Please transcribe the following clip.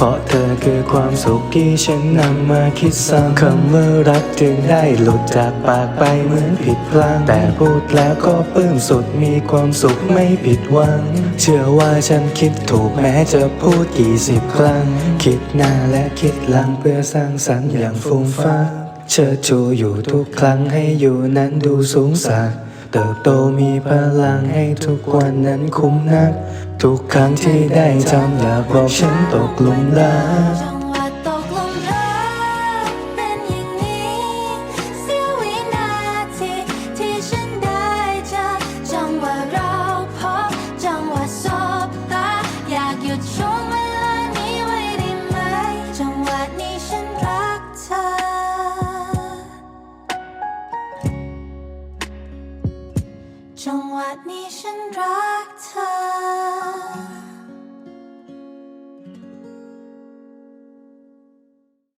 เพราะเธอคือความสุขที่ฉันนำมาคิดซ้ำคำว่ารักจึงได้หลุดจากปากไปเหมือนผิดพลังแต่พูดแล้วก็ปลื้มสุดมีความสุขไม่ผิดหวัง เชื่อว่าฉันคิดถูกแม้จะพูดกี่สิบครั้ง คิดหน้าและคิดหลังเพื่อสร้างสรรค์อย่างฟุ้งฟ้าเชิดชูอยู่ทุกครั้งให้อยู่นั้นดูสูงสัก เติบโตมีพลังให้ทุกวันนั้นคุ้มนัก ทุกครั้งที่ได้ทำอยากบอกฉันตกหลุมรัก จังหวะนี้ฉันรักเธอ